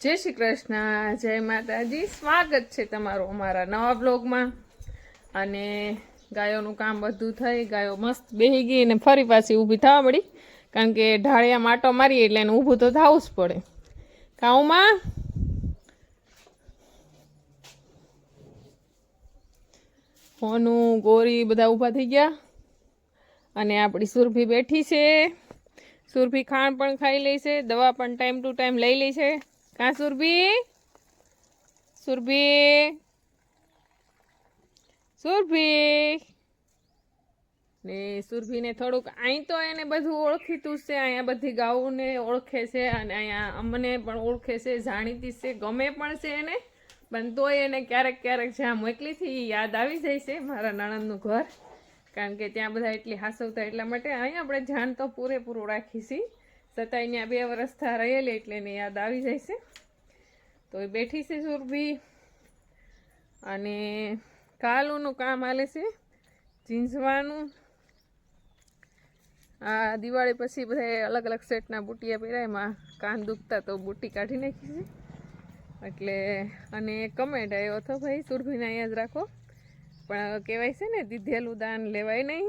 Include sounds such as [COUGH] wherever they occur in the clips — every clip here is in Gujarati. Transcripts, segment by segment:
જય શ્રી કૃષ્ણ, જય માતાજી. સ્વાગત છે તમારું અમારા નવા બ્લોગમાં અને ગાયોનું કામ બધું થઈ, ગાયો મસ્ત બેહી ગઈ અને ફરી પાછી ઊભી થવા પડી કારણ કે ઢાળિયા માટો મારી એટલે એને ઊભું તો થવું જ પડે. કાઉમાં હોનું, ગોરી બધા ઊભા થઈ ગયા. અને આપણી સુરભી બેઠી છે. સુરભી ખાણ પણ ખાઈ લે છે, દવા પણ ટાઈમ ટુ ટાઈમ લઈ લે છે. કાં સુરભી સુરભી સુરભી ને સુરભીને થોડુંક અહીં તો એને બધું ઓળખીતું છે, અહીંયા બધી ગાઉને ઓળખે છે અને અહીંયા અમને પણ ઓળખે છે, જાણીતી છે, ગમે પણ છે એને. પણ તોય એને ક્યારેક ક્યારેક જ્યાં મોકલીથી યાદ આવી જાય છે મારા નણંદનું ઘર. કારણ કે ત્યાં બધા એટલી હાસવતા એટલા માટે અહીં આપણે ધ્યાન તો પૂરેપૂરું રાખી છીએ અહીંયા બે વર્ષ થા રહેલી એટલે એને યાદ આવી જાય છે. તો એ બેઠી છે સુરભી અને કાલુનું કામ હાલે છે ઝીંઝવાનું આ દિવાળી પછી બધા અલગ અલગ સેટના બુટિયા પહેર્યા, એમાં કાન દુખતા તો બુટ્ટી કાઢી નાખી છે. એટલે અને કમેન્ટ આવ્યો હતો, ભાઈ, સુરભીને અહીંયા જ રાખો. પણ કહેવાય છે ને, દીધેલું દાન લેવાય નહીં.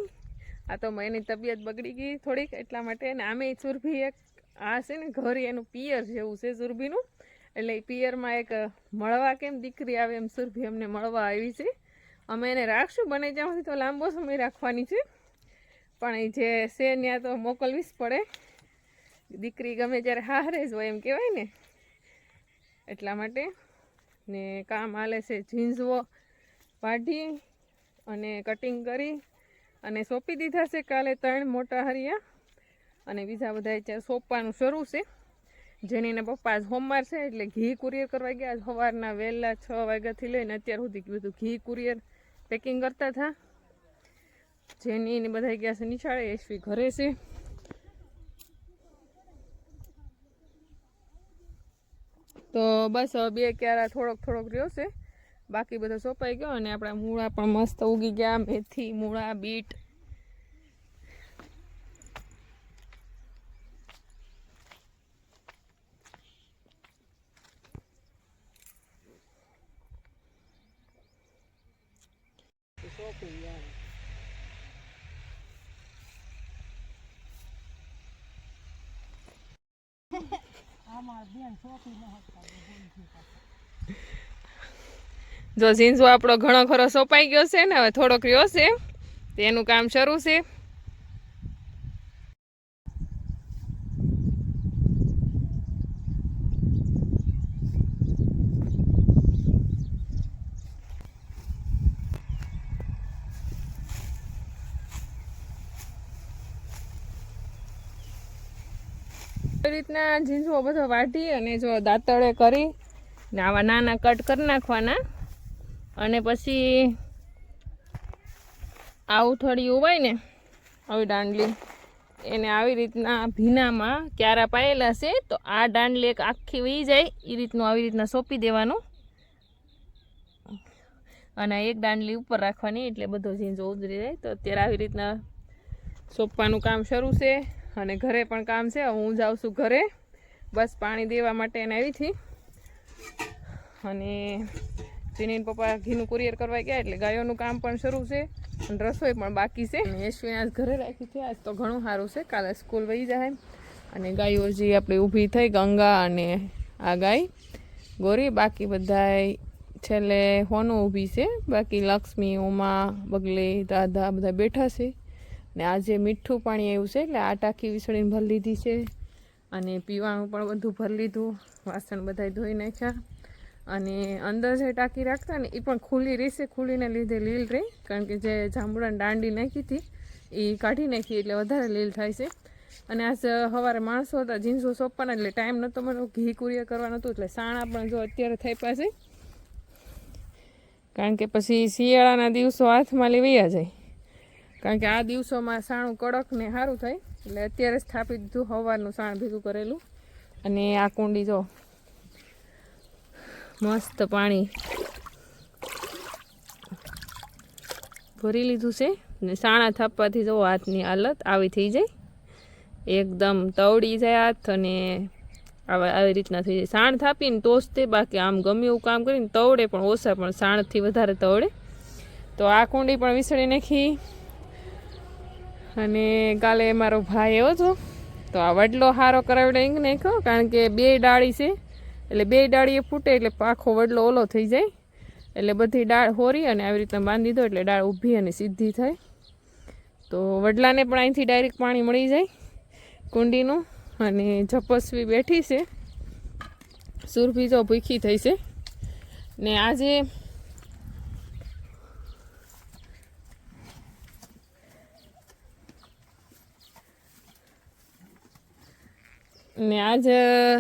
આ તો એની તબિયત બગડી ગઈ થોડીક, એટલા માટે અને આમે સુરભી એક, આ છે ને ઘર એનું પિયર જેવું છે સુરભીનું. એટલે એ પિયરમાં એક મળવા કેમ દીકરી આવે એમ સુરભી અમને મળવા આવી છે. અમે એને રાખશું, બને જ્યાં તો લાંબો સમય રાખવાની છે. પણ એ જે છે ત્યાં તો મોકલવી જ પડે. દીકરી ગમે ત્યારે હારે જ હોય એમ કહેવાય ને. એટલા માટે ને કામ હાલે છે, ઝીંઝવો વાઢી અને કટિંગ કરી અને સોંપી દીધા છે કાલે ત્રણ મોટા હરિયા. અને બીજા બધા અત્યારે સોંપવાનું શરૂ છે. જેની એના પપ્પા સોમવાર છે, એટલે ઘી કુરિયર કરવા ગયા. સવારના વહેલા છ વાગ્યાથી લઈને અત્યાર સુધી બધું ઘી કુરિયર પેકિંગ કરતા હતા. જેની બધા ગયા છે નિશાળે એસવી ઘરે છે. તો બસ બે ક્યારા થોડોક થોડોક રહ્યો છે. બાકી બધો સોંપાઈ ગયો અને આપણા મૂળા પણ મસ્ત ઉગી ગયા. મેથી મૂળા બીટ. જો ઝીંઝો આપણો ઘણો ખરો સોંપાઈ ગયો છે ને, હવે થોડોક રહ્યો છે. તેનું કામ શરૂ છે. રીતના ઝીંઝવો બધો વાઢી અને જો દાંતળે કરી ને આવા નાના કટ કરી નાખવાના. અને પછી આવું થોડી ઉવાય ને, આવી દાંડલી. એને આવી રીતના ભીનામાં ક્યારા પાયેલા છે, તો આ દાંડલી એક આખી વહી જાય એ રીતનું આવી રીતના સોંપી દેવાનું. અને એક દાંડલી ઉપર રાખવાની, એટલે બધો ઝીંઝો ઉતરી જાય. તો અત્યારે આવી રીતના સોંપવાનું કામ શરૂ છે, અને ઘરે પણ કામ છે. હું જાઉં છું ઘરે. બસ પાણી દેવા માટે એને આવી હતી. અને જીની પપ્પા ઘીનું કુરિયર કરવા ગયા એટલે ગાયોનું કામ પણ શરૂ છે અને રસોઈ પણ બાકી છે. અને યશ્વીને આજ ઘરે રાખી છે. આજ તો ઘણું સારું છે. કાલે સ્કૂલ વહી જાય. અને ગાયો જે આપણી ઊભી થઈ, ગંગા અને આ ગાય, ગોરી, બાકી બધાય છેલ્લે હોનું ઊભી છે. બાકી લક્ષ્મી, ઉમા, બગલે, દાદા બધા બેઠા છે. ને આજે મીઠું પાણી આવ્યું છે એટલે આ ટાંકી વિસળીને ભરી લીધી છે. અને પીવાનું પણ બધું ભરી લીધું. વાસણ બધા ધોઈ નાખ્યા. અને અંદર જે ટાંકી રાખતા ને એ પણ ખુલ્લી રહેશે. ખુલ્લીને લીધે લીલ રહી. કારણ કે જે જાંબુડાની દાંડી નાખી હતી એ કાઢી નાખી એટલે વધારે લીલ થાય છે. અને આજ સવારે માણસો હતા, જીન્સો સોંપવાના, એટલે ટાઈમ નહોતો મને ઘી કુરિયર કરવાનું હતું, એટલે સાણા પણ જો અત્યારે થઈ પાસે કારણ કે પછી શિયાળાના દિવસો હાથમાં લેવાયા જાય કારણ કે આ દિવસોમાં સાણું કડક ને સારું થાય. એટલે અત્યારે સ્થાપિત દીધું સવારનું સાણ ભેગું કરેલું. અને આ કુંડી જો મસ્ત પાણી. ભરી લીધું છે ને સાણા થાપવાથી જો હાથની હાલત આવી થઈ જાય. એકદમ તવડી જાય હાથ અને આવા આવી રીતના થઈ જાય. સાણ થાપીને તો તે બાકી આમ ગમે એવું કામ કરીને તવડે, પણ ઓછા, પણ સાણથી વધારે તવડે. તો આ કુંડી પણ વિસળી નાખી. અને કાલે મારો ભાઈ આવ્યો હતો. તો આ વડલો હારો કરાવડે નાખ્યો, કારણ કે બે ડાળી છે. એટલે બે ડાળીએ ફૂટે એટલે પાખો વડલો ઓલો થઈ જાય. એટલે બધી ડાળ હોરી અને આવી રીતના બાંધી દો એટલે ડાળ ઊભી અને સીધી થાય. તો વડલાને પણ અહીંથી ડાયરેક્ટ પાણી મળી જાય કુંડીનું. અને જપસ્વી બેઠી છે. સુરભી જો ભૂખી થઈ છે. ને આજે ને આજ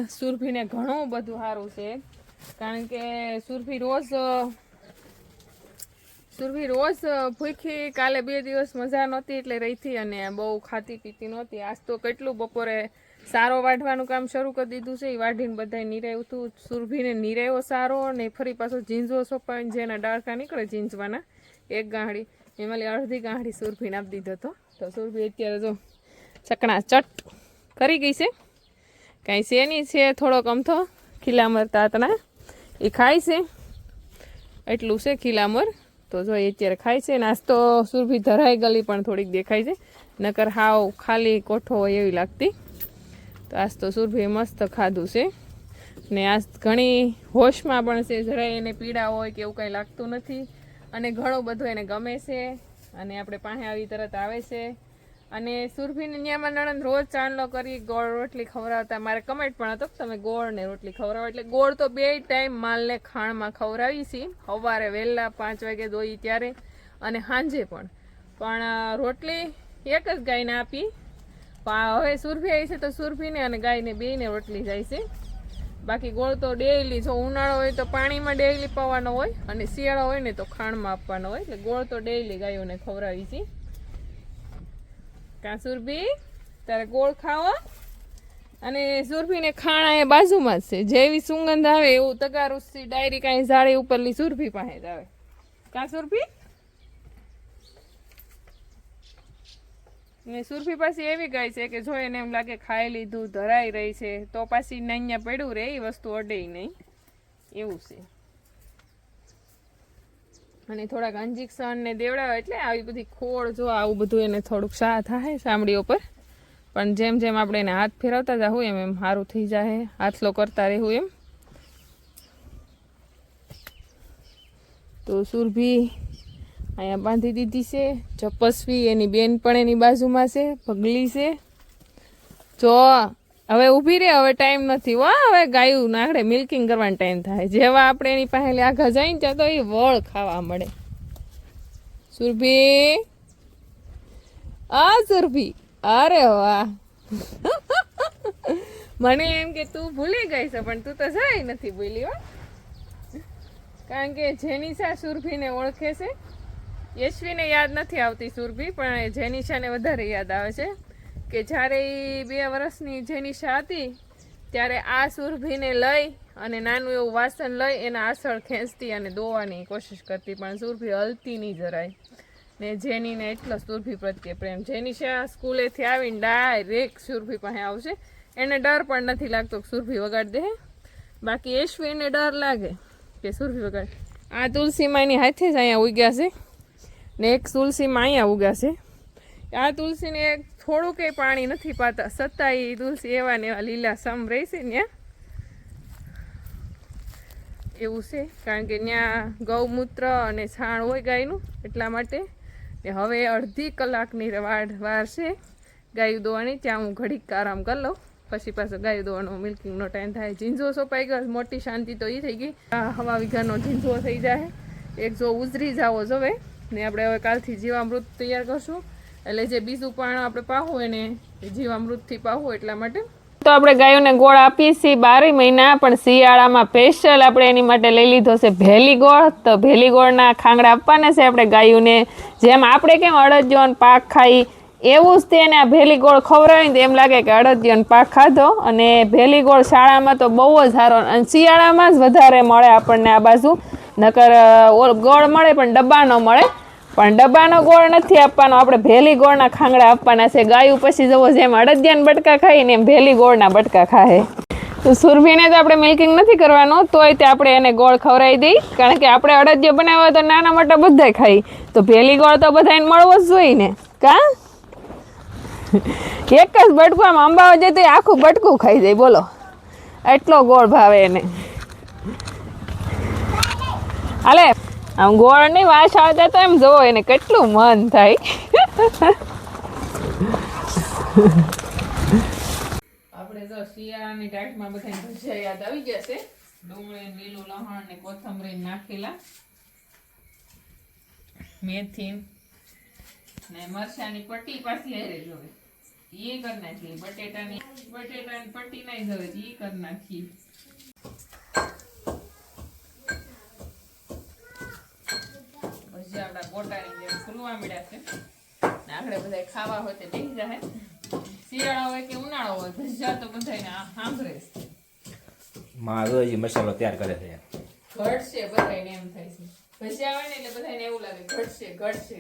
સુરભીને ઘણું બધું સારું છે. કારણ કે સુરભી રોજ સુરભી રોજ ભૂખી, કાલે બે દિવસ મજા નહોતી એટલે રહીથી અને બહુ ખાતી પીતી નહોતી. આજ તો કેટલું બપોરે સારો વાઢવાનું કામ શરૂ કરી દીધું છે. એ વાઢીને બધાય નીરાયું હતું સુરભીને નીરાયો સારો અને ફરી પાછો ઝીંઝો સોંપાવીને જેના ડાળખા નીકળે ઝીંઝવાના એક ગાંહડી. એમાં અડધી ગાંહડી સુરભીને આપી દીધો હતો. તો સુરભી અત્યારે જો ચકણા ચટ કરી ગઈ છે. કાંઈ છે નહીં છે થોડોક અમથો ખીલામર તાતના એ ખાય છે. એટલું છે ખીલામર તો જો એ અત્યારે ખાય છે. નાસ્તો સુરભી ધરાઈ ગલી પણ થોડીક દેખાય છે. નકર હાવ ખાલી કોઠો હોય એવી લાગતી. તો આજ તો સુરભીએ મસ્ત ખાધું છે. ને આજ ઘણી હોશમાં પણ છે. જરાય એને પીડા હોય કે એવું કાંઈ લાગતું નથી. અને ઘણું બધું એને ગમે છે. અને આપણે પાસે આવી તરત આવે છે. અને સુરભીને ન્યામાં નણંદ રોજ ચાંદલો કરી ગોળ રોટલી ખવડાવતા. મારે કમેન્ટ પણ હતો તમે ગોળ ને રોટલી ખવડાવો. એટલે ગોળ તો બે ટાઈમ માલને ખાણમાં ખવડાવી છીએ સવારે વહેલા પાંચ વાગે દોઈ ત્યારે અને સાંજે પણ. પણ રોટલી એક જ ગાયને આપી. હવે સુરભી આવી છે તો સુરભીને અને ગાયને બેયને રોટલી જાય છે. બાકી ગોળ તો ડેઈલી જો ઉનાળો હોય તો પાણીમાં ડેઈલી પાવાનો હોય અને શિયાળો હોય ને તો ખાણમાં આપવાનો હોય. એટલે ગોળ તો ડેઈલી ગાયોને ખવડાવી છીએ કાં સુરભી? તારે ગોળ ખાવો? અને સુરભીને ખાણા એ બાજુમાં જ છે. જેવી સુગંધ આવે એવું તગારુસથી ડાયરી કાંઈ ઝાડી ઉપરની સુરભી પાસે જ આવે. કાં સુરભી? ને સુરભી પાછી એવી ગાય છે કે જો એને એમ લાગે ખાઈ લીધું ધરાઈ રહી છે, તો પાછી અહીંયા પડ્યું રહે એ વસ્તુ અડે નહીં. એવું છે. અને થોડાક અંજીક્ષણ ને દેવડાવે એટલે આવી બધી ખોળ જો આવું બધું એને થોડુંક સા થાય ચામડી ઉપર પણ જેમ જેમ આપણે એને હાથ ફેરવતા જાવું એમ એમ સારું થઈ જાય હાથલો કરતા રહેવું એમ. તો સુરભી અહીંયા બાંધી દીધી છે. ચપસવી એની બેન પણ એની બાજુમાં છે. પગલી છે. જો હવે ઊભી રે હવે ટાઈમ નથી. હો હવે ગાયું નાખડે મિલ્કિંગ કરવાનો ટાઈમ થાય. જેવા આપણે એની પાસે આઘા જઈને ત્યાં તો એ વળ ખાવા મળે. સુરભી. આ સુરભી. અરે વાહ. [LAUGHS] મને એમ કે તું ભૂલી ગઈ છે, પણ તું તો જાય નથી ભૂલી, હો. કારણ કે જેનિશા સુરભીને ઓળખે છે. યશવીને યાદ નથી આવતી સુરભી, પણ જેનિશાને વધારે યાદ આવે છે. કે જ્યારે એ બે વર્ષની જેનિશા હતી, ત્યારે આ સુરભીને લઈ અને નાનું એવું વાસણ લઈ એના આસળ ખેંચતી અને દોવાની કોશિશ કરતી, પણ સુરભી હલતી નહીં જરાય. ને જેનીને એટલો સુરભી પ્રત્યે પ્રેમ. જેનિશા સ્કૂલેથી આવીને ડાયરેક્ટ સુરભી પાસે આવશે. એને ડર પણ નથી લાગતો કે સુરભી વગાડી દે. બાકી યશવીને ડર લાગે કે સુરભી વગાડ. આ તુલસીમાં એની હાથે જ અહીંયા ઉગ્યા છે. ને એક તુલસીમાં અહીંયા ઉગ્યા છે. આ તુલસીને એક થોડું કંઈ પાણી નથી પાતા છતાં એ તુલસી એવા ને એવા લીલા સમ રહેશે ને એવું છે, કારણ કે ત્યાં ગૌમૂત્ર અને છાણ હોય ગાયનું એટલા માટે. ને હવે અડધી કલાકની વાર વાર છે ગાયું દોવાની, ત્યાં હું ઘડીક આરામ કરી લઉં. પછી પાછો ગાયું દોવાનો મિલ્કિંગનો ટાઈમ થાય. ઝીંઝો સોપાઈ ગયો, મોટી શાંતિ તો એ થઈ ગઈ. હવા વિઘાનો ઝીંઝો થઈ જાય એક જો ઉજરી જાવો જોવે. ને આપણે હવે કાલથી જીવામૃત તૈયાર કરશું. એટલે જે બીજું પાણ આપણે પાવું એને જીવામૃતથી પાવું એટલા માટે. તો આપણે ગાયોને ગોળ આપીએ છીએ બારે મહિના, પણ શિયાળામાં સ્પેશિયલ આપણે એની માટે લઈ લીધો છે ભેલી ગોળ. તો ભેલી ગોળના ખાંગડા આપવાના છે આપણે ગાયોને. જેમ આપણે કેમ અડદિયો ને પાક ખાઈ, એવું જ તેને આ ભેલી ગોળ ખવડાવીને તો એમ લાગે કે અડદિયો પાક ખાધો. અને ભેલી ગોળ શાળામાં તો બહુ જ સારો અને શિયાળામાં જ વધારે મળે આપણને આ બાજુ. નકર ગોળ મળે પણ ડબ્બા ન મળે. પણ ડબ્બાનો ગોળ નથી આપવાનો. આપણે ભેલી ગોળના ખાંગડા આપવાના છે. ગાયું પછી જવો જેમ અડદિયાના બટકા ખાઈને એમ ભેલી ગોળના બટકા ખાય તો સુરભીને તો આપણે મિલ્કિંગ નથી કરવાનું, તોય તે આપણે એને ગોળ ખવડાવી દઈ. કારણ કે આપણે અડદિયો બનાવ્યો તો નાના મોટા બધાય ખાઈ. તો ભેલી ગોળ તો બધાને મળવો જ જોઈએ ને. કા? એક જ બટકું આમ અંબાવા જઈએ તો આખું બટકું ખાઈ જાય. બોલો. એટલો ગોળ ભાવે એને. હાલે. આમ ગોળ નહીં વાસ આવતા તો એમ જોવો એને કેટલું મન થાય. આપણે જો શિયાળાની ટાઈટમાં બધા ભજીયા યાદ આવી જશે ડુંગળી, લીલું, લહણ ને કોથમરી નાખેલા. મેથી ને મરચાની પટ્ટી પાછી હેરે જોવે એ કરી નાખી બટેટાની બટેટાની પટ્ટી નાખી જોવે એ કરી નાખી પછી આપણા ગોટાની જેમ ફૂલવા મળ્યા છે. આપણે બધા ખાવા હોય તે બેસી જાય શિયાળો હોય કે ઉનાળો હોય ભજીયા તો બધાને આ સાંભળે છે. મારો એ મસાલો તૈયાર કરે છે. ઘટશે બધાને એમ થાય છે. ભજીયા આવે ને એટલે બધાને એવું લાગે ઘટશે ઘટશે.